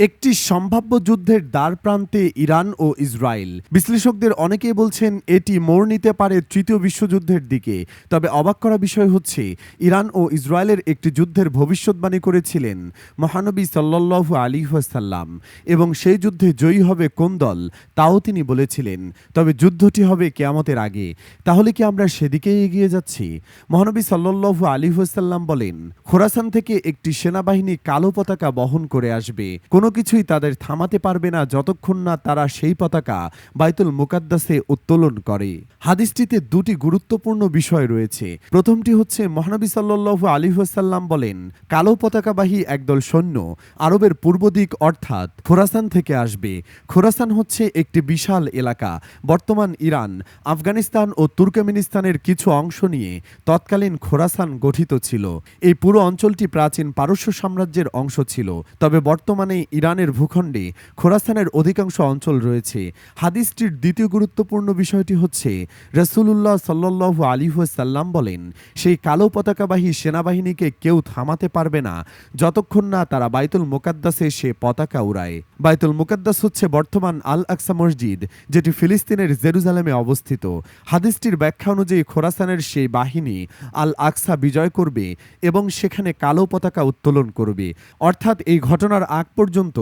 एक একটি সম্ভাব্য যুদ্ধের দ্বার প্রান্তে ইরান ও ইসরায়েল। বিশ্লেষকদের অনেকেই বলছেন এটি মোড় নিতে পারে তৃতীয় বিশ্বযুদ্ধের দিকে। তবে অবাক করা বিষয় হচ্ছে, ইরান ও ইসরায়েলের একটি যুদ্ধের ভবিষ্যৎবাণী করেছিলেন মহানবী সাল্লাল্লাহু আলী ওয়াসাল্লাম। এবং সেই যুদ্ধে জয়ী হবে কোন দল, তাও তিনি বলেছিলেন। তবে যুদ্ধটি হবে কেয়ামতের আগে। তাহলে কি আমরা সেদিকেই এগিয়ে যাচ্ছি? মহানবী সাল্লাল্লাহু আলী ওয়াসাল্লাম বলেন, খোরাসান থেকে একটি সেনাবাহিনী কালো পতাকা বহন করে আসবে। কোনো কিছুই তাদের থামাতে পারবে না যতক্ষণ না তারা সেই পতাকা বাইতুল মুকাদ্দাসে উত্তোলন করে। হাদিসটিতে দুটি গুরুত্বপূর্ণ বিষয় রয়েছে। প্রথমটি হচ্ছে, মহানবী সাল্লু আলী ওয়াসাল্লাম বলেন, কালো পতাকাবাহী একদল সৈন্য আরবের পূর্ব দিক অর্থাৎ খোরাসান থেকে আসবে। খোরাসান হচ্ছে একটি বিশাল এলাকা। বর্তমান ইরান, আফগানিস্তান ও তুর্কমেনিস্তানের কিছু অংশ নিয়ে তৎকালীন খোরাসান গঠিত ছিল। এই পুরো অঞ্চলটি প্রাচীন পারস্য সাম্রাজ্যের অংশ ছিল। তবে বর্তমানে ইরানের ভূখণ্ডে খোরাসানের অধিকাংশ অঞ্চল রয়েছে। হাদিসটির দ্বিতীয় গুরুত্বপূর্ণ বিষয়টি হচ্ছে রসুল্লাহ সাল্লু আলিহাসাল্লাম বলেন, সেই কালো পতাকাবাহী সেনাবাহিনীকে কেউ থামাতে পারবে না, যতক্ষণ না তারা বাইতুল মোকাদ্দাসে সে পতাকা উড়ায়। বাইতুল মুকাদ্দাস হচ্ছে বর্তমান আল আকসা মসজিদ, যেটি ফিলিস্তিনের জেরুজালেমে অবস্থিত। হাদিসটির ব্যাখ্যা অনুযায়ী খোরাসানের সেই বাহিনী আল আকসা বিজয় করবে এবং সেখানে কালো পতাকা উত্তোলন করবে। অর্থাৎ এই ঘটনার আগ পর্যন্ত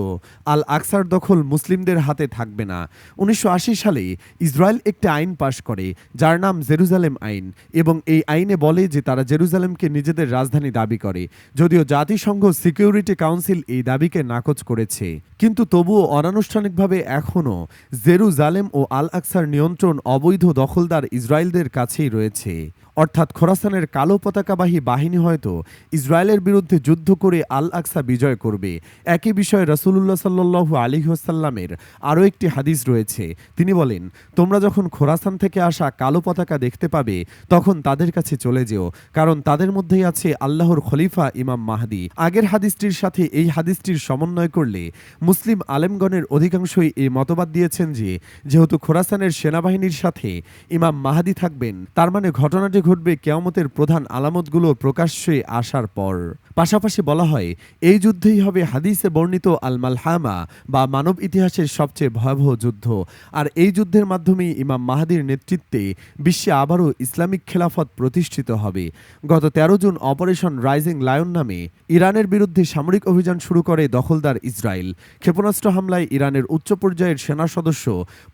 আল আকসার দখল মুসলিমদের হাতে থাকবে না। উনিশশো আশি সালে ইসরায়েল একটি আইন পাশ করে, যার নাম জেরুজালেম আইন, এবং এই আইনে বলে যে তারা জেরুজালেমকে নিজেদের রাজধানী দাবি করে, যদিও জাতিসংঘ সিকিউরিটি কাউন্সিল এই দাবিকে নাকচ করেছে। কিন্তু তবুও অনানুষ্ঠানিকভাবে এখনও জেরুজালেম ও আল আকসার নিয়ন্ত্রণ অবৈধ দখলদার ইসরায়েলদের কাছেই রয়েছে। অর্থাৎ খোরাসানের কালো পতাকাবাহী বাহিনী হয়তো ইসরায়েলের বিরুদ্ধে যুদ্ধ করে আল আকসা বিজয় করবে। একই বিষয়ে রসুল্লাহ সাল্লু আলী ওসাল্লামের আরও একটি হাদিস রয়েছে। তিনি বলেন, তোমরা যখন খোরাসান থেকে আসা কালো পতাকা দেখতে পাবে, তখন তাদের কাছে চলে যেও, কারণ তাদের মধ্যেই আছে আল্লাহর খলিফা ইমাম মাহাদি। আগের হাদিসটির সাথে এই হাদিসটির সমন্বয় করলে মুসলিম আলেমগণের অধিকাংশই এই মতবাদ দিয়েছেন যে, যেহেতু খোরাসানের সেনাবাহিনীর সাথে ইমাম মাহাদি থাকবেন, তার মানে ঘটনাটি ঘটবে কেয়ামতের প্রধান আলামতগুলো প্রকাশ্যে আসার পর। পাশাপাশি বলা হয়, এই যুদ্ধেই হবে হাদিসে বর্ণিত আল মালহামা বা মানব ইতিহাসের সবচেয়ে ভয়াবহ যুদ্ধ। আর এই যুদ্ধের মাধ্যমেই ইমাম মাহাদির নেতৃত্বে বিশ্বে আবারও ইসলামিক খেলাফত প্রতিষ্ঠিত হবে। গত তেরো জুন অপারেশন রাইজিং লায়ন নামে ইরানের বিরুদ্ধে সামরিক অভিযান শুরু করে দখলদার ইসরায়েল। ক্ষেপণাস্ত্র হামলায় ইরানের উচ্চ পর্যায়ের সেনা সদস্য,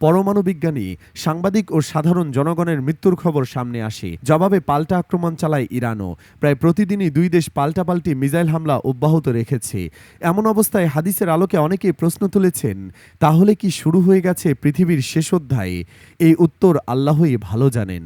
পরমাণু বিজ্ঞানী, সাংবাদিক ও সাধারণ জনগণের মৃত্যুর খবর সামনে আসে। জবাবে পাল্টা আক্রমণ চালায় ইরানও। প্রায় প্রতিদিনই দুই দেশ পাল্টাপাল্টি মিসাইল হামলা অব্যাহত রেখেছে। এমন অবস্থায় হাদিসের আলোকে অনেকেই প্রশ্ন তুলেছেন, তাহলে কি শুরু হয়ে গেছে পৃথিবীর শেষ অধ্যায়ে? এই উত্তর আল্লাহই ভালো জানেন।